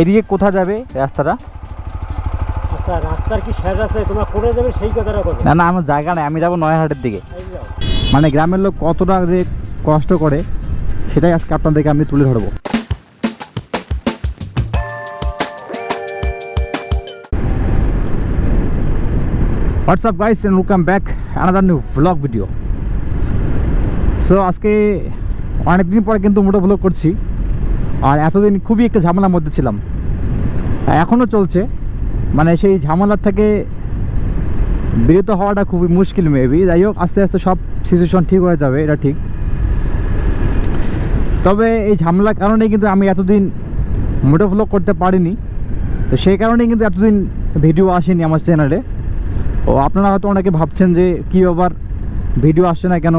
এদিকে কোথা যাবে রাস্তাটা? আচ্ছা রাস্তার কি শেষ আছে? তোমরা করে যাবে সেই কথাটা না না আমার জায়গা নেই আমি যাব নয়াহাটের দিকে। মানে গ্রামের লোক কতটা যে কষ্ট করে সেটাই আজকে আপনাদেরকে আমি তুলে ধরবো। What's up guys and welcome back another new vlog video so আজকে অনেকদিন পরে কিন্তু মোটো ভ্লগ করছি। আর এতদিন খুবই একটা ঝামেলার মধ্যে ছিলাম। এখনও চলছে। মানে সেই ঝামেলার থেকে বিরত হওয়াটা খুবই মুশকিল মেবি যাই হোক, আস্তে আস্তে সব সিচুয়েশন ঠিক হয়ে যাবে, এটা ঠিক। তবে এই ঝামেলার কারণেই কিন্তু আমি এতদিন মোটো ভ্লগ করতে পারিনি। তো সেই কারণেই কিন্তু এতদিন ভিডিও আসেনি আমার চ্যানেলে ও আপনারা হয়তো অনেকে ভাবছেন যে কী ব্যাপার ভিডিও আসছে না কেন?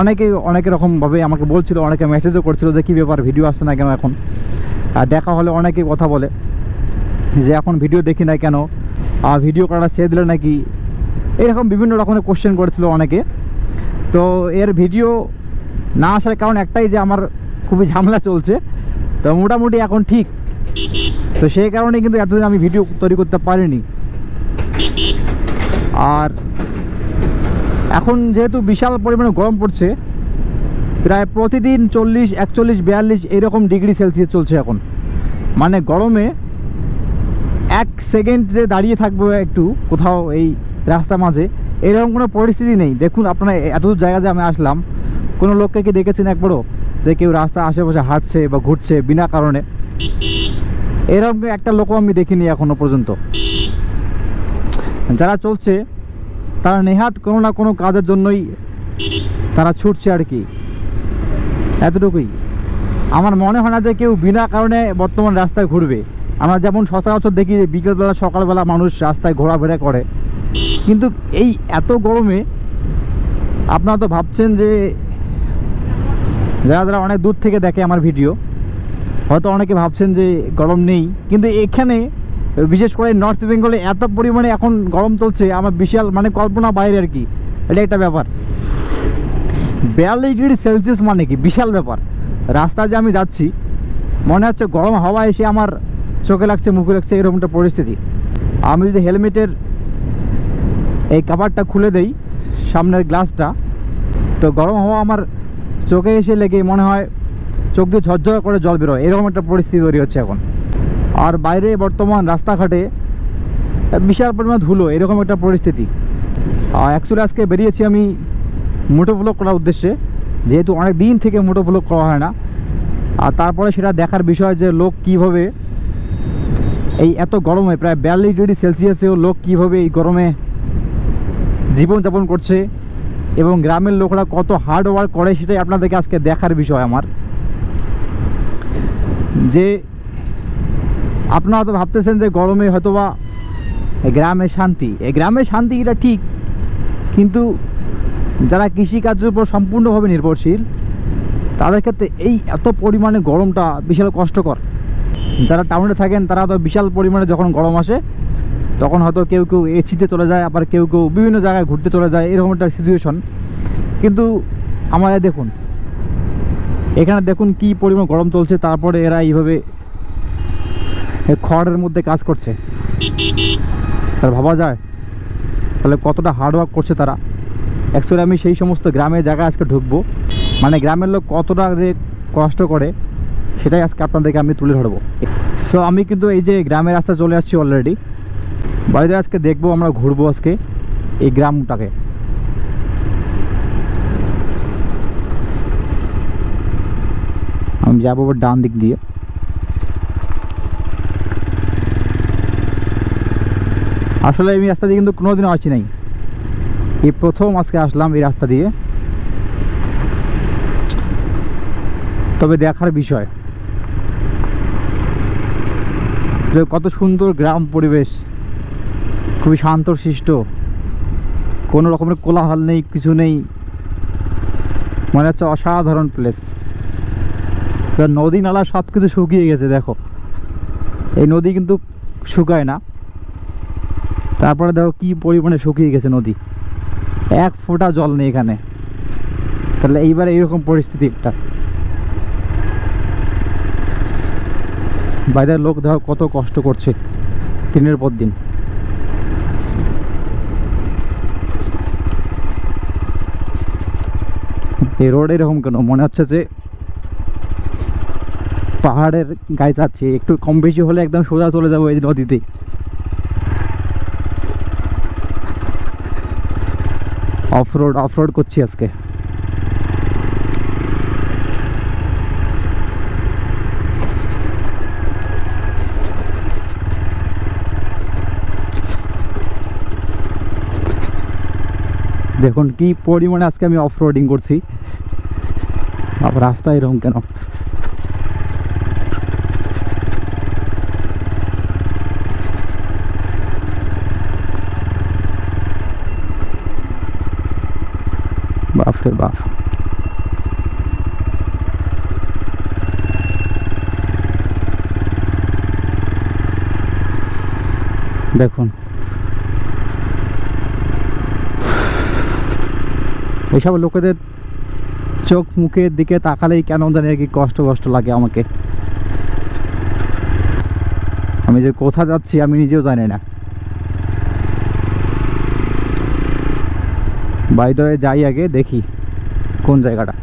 অনেকে, অনেক রকমভাবে আমাকে বলছিল, অনেকে মেসেজও করছিল যে, কী ব্যাপার ভিডিও আসছে না কেন এখন? আর দেখা হলে অনেকে কথা বলে যে, এখন ভিডিও দেখি না কেন? আর ভিডিও করাটা ছেড়ে দিলে নাকি? এরকম বিভিন্ন রকমের কোশ্চেন করেছিল অনেকে। তো এর ভিডিও না আসার কারণ একটাই যে, আমার খুবই ঝামেলা চলছে। তো মোটামুটি এখন ঠিক। তো সেই কারণে কিন্তু এতদিন আমি ভিডিও তৈরি করতে পারিনি। আর এখন যেহেতু বিশাল পরিমাণে গরম পড়ছে, প্রায় প্রতিদিন চল্লিশ, একচল্লিশ, বিয়াল্লিশ এইরকম ডিগ্রি সেলসিয়াস চলছে এখন। মানে গরমে এক সেকেন্ড যে দাঁড়িয়ে থাকব একটু কোথাও এই রাস্তার মাঝে, এরকম কোনো পরিস্থিতি নেই। দেখুন আপনারা এত জায়গা যে আমি আসলাম, কোনো লোককে কি দেখেছেন একবারও? যে কেউ রাস্তা আশেপাশে হাঁটছে বা ঘুরছে বিনা কারণে। এরকম একটা লোকও আমি দেখিনি এখনও পর্যন্ত। যারা চলছে তারা নেহাত কোনো না কোনো কাজের জন্যই তারা ছুটছে আর কি। এতটুকুই। আমার মনে হয় না যে কেউ বিনা কারণে বর্তমান রাস্তায় ঘুরবে। আমরা যেমন সচরাচর দেখি যে বিকেলবেলা, সকালবেলা মানুষ রাস্তায় ঘোরাফেরা করে। কিন্তু এই এত গরমে আপনারা তো ভাবছেন যে যারা যারা অনেক দূর থেকে দেখে আমার ভিডিও, হয়তো অনেকে ভাবছেন যে গরম নেই। কিন্তু এখানে বিশেষ করে নর্থ বেঙ্গলে এত পরিমাণে এখন গরম চলছে, আমার বিশাল মানে কল্পনা বাইরে আর কি। এটা একটা ব্যাপার। বিয়াল্লিশ ডিগ্রি সেলসিয়াস মানে কি? বিশাল ব্যাপার। রাস্তা যে আমি যাচ্ছি, মনে হচ্ছে গরম হাওয়া এসে আমার চোখে লাগছে, মুখে লাগছে, এরকম একটা পরিস্থিতি। আমি যদি হেলমেটের এই কাভারটা খুলে দেই, সামনের গ্লাসটা, তো গরম হাওয়া আমার চোখে এসে লেগে মনে হয় চোখ দিয়ে ঝরঝর করে জল বেরোয়। এরকম একটা পরিস্থিতি তৈরি হচ্ছে এখন। আর বাইরে বর্তমান রাস্তাঘাটে বিশাল পরিমাণ ধুলো, এরকম একটা পরিস্থিতি। অ্যাকচুয়ালি আজকে বেরিয়েছি আমি মোটো ব্লগ করার উদ্দেশ্যে। যেহেতু অনেক দিন থেকে মোটো ব্লগ করা হয় না, আর তারপরে সেটা দেখার বিষয় যে লোক কীভাবে এই এত গরমে, প্রায় বিয়াল্লিশ ডিগ্রি সেলসিয়াসেও লোক কীভাবে এই গরমে জীবনযাপন করছে এবং গ্রামের লোকরা কত হার্ড ওয়ার্ক করে, সেটাই আপনাদেরকে আজকে দেখার বিষয় আমার। যে আপনারা তো ভাবতেছেন যে গরমে হয়তোবা গ্রামে শান্তি। এই গ্রামে শান্তি এটা ঠিক, কিন্তু যারা কৃষিকাজের উপর সম্পূর্ণভাবে নির্ভরশীল, তাদের ক্ষেত্রে এই এত পরিমাণে গরমটা বিশাল কষ্টকর। যারা টাউনে থাকেন, তারা তো বিশাল পরিমাণে যখন গরম আসে, তখন হয়তো কেউ কেউ এসিতে চলে যায়, আবার কেউ কেউ বিভিন্ন জায়গায় ঘুরতে চলে যায়, এরকম একটা সিচুয়েশন কিন্তু আমাদের দেখুন, এখানে দেখুন কি পরিমাণ গরম চলছে, তারপরে এরা এইভাবে এই খড়ের মধ্যে কাজ করছে। তার ভাবা যায়, তাহলে কতটা হার্ডওয়ার্ক করছে তারা। অ্যাকচুয়ালি আমি সেই সমস্ত গ্রামের জায়গায় আজকে ঢুকবো। মানে গ্রামের লোক কতটা যে কষ্ট করে, সেটাই আজকে আপনাদেরকে আমি তুলে ধরবো। সো আমি কিন্তু এই যে গ্রামের রাস্তা চলে আসছি অলরেডি বাড়িতে আজকে দেখব আমরা ঘুরবো আজকে এই গ্রামটাকে। আমি যাব ডান দিক দিয়ে। আসলে আমি রাস্তা দিয়ে কিন্তু কোনোদিনও আসি নাই। এই প্রথম আজকে আসলাম এই রাস্তা দিয়ে। তবে দেখার বিষয়, যে কত সুন্দর গ্রাম পরিবেশ, খুবই শান্তশিষ্ট, কোনো রকমের কোলাহল নেই, কিছু নেই। মনে হচ্ছে অসাধারণ প্লেস নদী নালা সব কিছু শুকিয়ে গেছে, দেখো। এই নদী কিন্তু শুকায় না। তারপরে দেখো কি পরিমাণে শুকিয়ে গেছে নদী। এক ফোঁটা জল নেই এখানে। তাহলে এইবার এইরকম পরিস্থিতি একটা। বাইরের লোক দেখো কত কষ্ট করছে দিনের পর দিন। এই রোড এরকম কেন? মনে হচ্ছে যে পাহাড়ের গায়ে যাচ্ছে। একটু কম বেশি হলে একদম সোজা চলে যাব এই নদীতে। অফ রোড অফ রোড করছি আজকে। দেখুন, কি পরিমাণে আজকে আমি অফ রোডিং করছি। আবার রাস্তা এরকম কেন? বাপ দেখুন। এইসব লোকেদের চোখ মুখের দিকে তাকালেই কেন জানি আর কি কষ্ট কষ্ট লাগে আমাকে। আমি যে কোথা যাচ্ছি আমি নিজেও জানি না। বাইদয়ে যাই আগে, দেখি কোন জায়গাটা।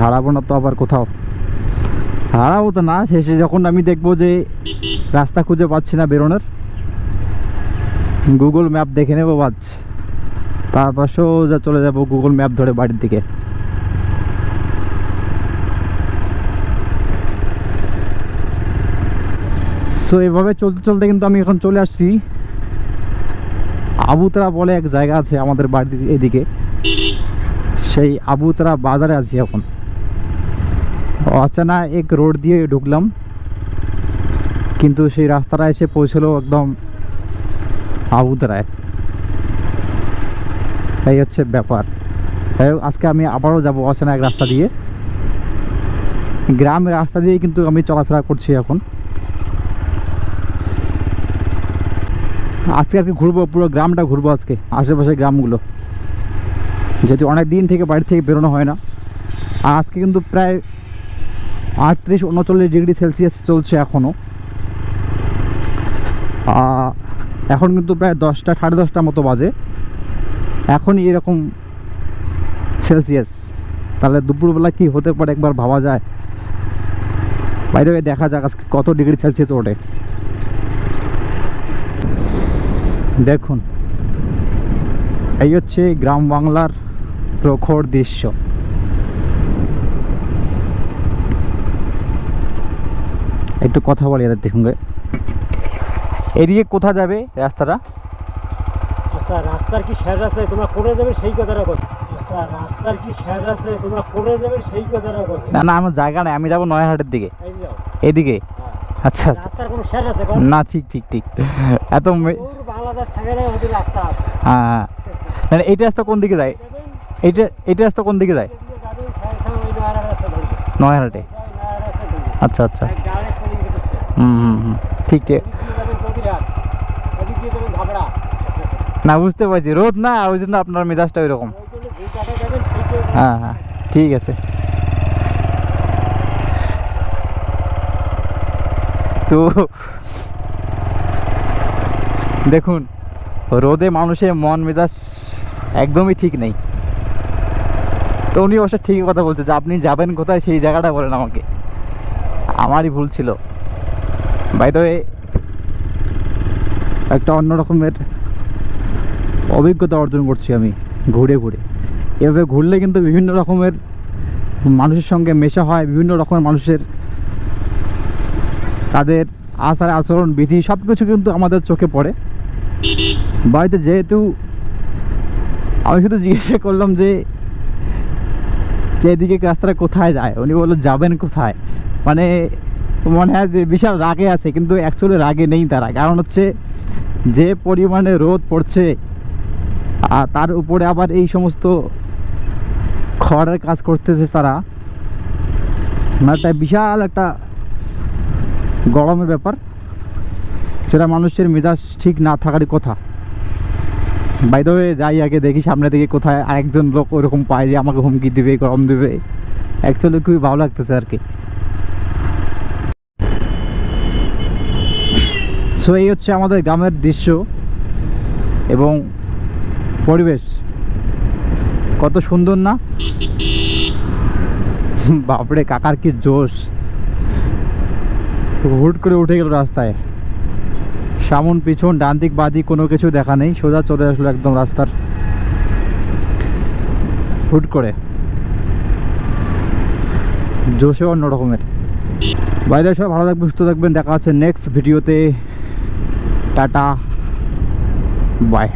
হারাবো না তো আবার কোথাও। হারাবো তো না, শেষে যখন আমি দেখব যে রাস্তা খুঁজে পাচ্ছি না বেরোনোর গুগল ম্যাপ দেখে নেব বাজ। তারপর সোজা চলে যাব গুগল ম্যাপ ধরে বাড়ির দিকে। সো এভাবে চলতে চলতে কিন্তু আমি এখন চলে আসছি। আবুতরা বলে এক জায়গা আছে আমাদের বাড়ির এদিকে। সেই আবুতরা বাজারে আছি এখন। অচেনা এক রোড দিয়ে ঢুকলাম। কিন্তু সেই রাস্তাটা এসে পৌঁছলো একদম আবুতরায়। এই হচ্ছে ব্যাপার। তাই আজকে আমি আবারও যাব অচেনা এক রাস্তা দিয়ে। গ্রামের রাস্তা দিয়েই কিন্তু আমি চলাফেরা করছি এখন। আজকে আর কি ঘুরবো, পুরো গ্রামটা ঘুরবো আজকে আশেপাশে গ্রামগুলো। যেহেতু অনেক দিন থেকে বাড়ি থেকে বেরোনো হয় না। আর আজকে কিন্তু প্রায় আটত্রিশ উনচল্লিশ ডিগ্রি সেলসিয়াস চলছে এখনও এখন কিন্তু প্রায় দশটা, সাড়ে দশটার মতো বাজে। এখনই এরকম সেলসিয়াস। তাহলে দুপুরবেলা কি হতে পারে একবার ভাবা যায়। বাইরে দেখা যাক আজকে কত ডিগ্রি সেলসিয়াস ওঠে। দেখুন এই হচ্ছে গ্রাম বাংলার প্রখর দৃশ্য। একটু কথা বলি এদের দেখুন গে। এদিকে কোথা যাবে রাস্তাটা? আচ্ছা রাস্তার কি শেষ আছে? তোমরা করে যাবে সেই কথাটা আচ্ছা রাস্তার কি আছে? তোমরা করে যাবে সেই কথাটা না না আমার জায়গা নেই। আমি যাব নয়াহাটের দিকে। এদিকে? হ্যাঁ। আচ্ছা আচ্ছা। না ঠিক ঠিক ঠিক। এত হ্যাঁ হ্যাঁ। না, না, এইটা রাস্তা কোন দিকে যায়? এইটা এইটা রাস্তা কোন দিকে যায়? নয়াহাটে। আচ্ছা আচ্ছা। হুম হুম ঠিক ঠিক। না বুঝতে পারছি। রোদ না ওই জন্য আপনার মেজাজটা ওই রকম হ্যাঁ হ্যাঁ। ঠিক আছে। তো দেখুন, রোদে মানুষের মন মেজাজ একদমই ঠিক নেই। তো উনি অবশ্য ঠিকই কথা বলছে যে, আপনি যাবেন কোথায় সেই জায়গাটা বলেন আমাকে। আমারই ভুল ছিল। বাইরে একটা অন্য রকমের অভিজ্ঞতা অর্জন করছি আমি, ঘুরে ঘুরে। এভাবে ঘুরলে কিন্তু বিভিন্ন রকমের মানুষের সঙ্গে মেশা হয়, বিভিন্ন রকমের মানুষের তাদের আচার, আচরণ, বিধি সব কিছু কিন্তু আমাদের চোখে পড়ে। বাড়িতে যেহেতু আমি শুধু জিজ্ঞাসা করলাম যে এদিকে রাস্তাটা কোথায় যায়? উনি বলল, যাবেন কোথায়? মানে মনে হয় যে বিশাল রাগে আছে, কিন্তু অ্যাকচুয়ালি রাগে নেই তারা। কারণ হচ্ছে যে পরিমাণে রোদ পড়ছে, আর তার উপরে আবার এই সমস্ত খড়ের কাজ করতেছে তারা মানে একটা বিশাল একটা গরমের ব্যাপার। সেটা মানুষের মেজাজ ঠিক না থাকারই কথা। বাইদ যাই আগে দেখি, সামনে থেকে কোথায় আরেকজন লোক ওরকম পায় যে আমাকে হুমকি দিবে, গরম দিবে। অ্যাকচুয়ালি খুবই ভালো লাগতেছে আর কি। সো এই হচ্ছে আমাদের গ্রামের দৃশ্য এবং পরিবেশ। কত সুন্দর না? বাপরে, কাকার কি জোশ। হুট করে উঠে গেল রাস্তায়। সামন, পিছন, ডান দিক বাদিক কোনো কিছু দেখা নেই, সোজা চলে আসলো একদম রাস্তার। হুট করে। জোশে অন্য রকমের। বাইরে সব ভালো থাকবেন, সুস্থ থাকবেন, দেখা হচ্ছে নেক্সট ভিডিওতে টাটা। বাই।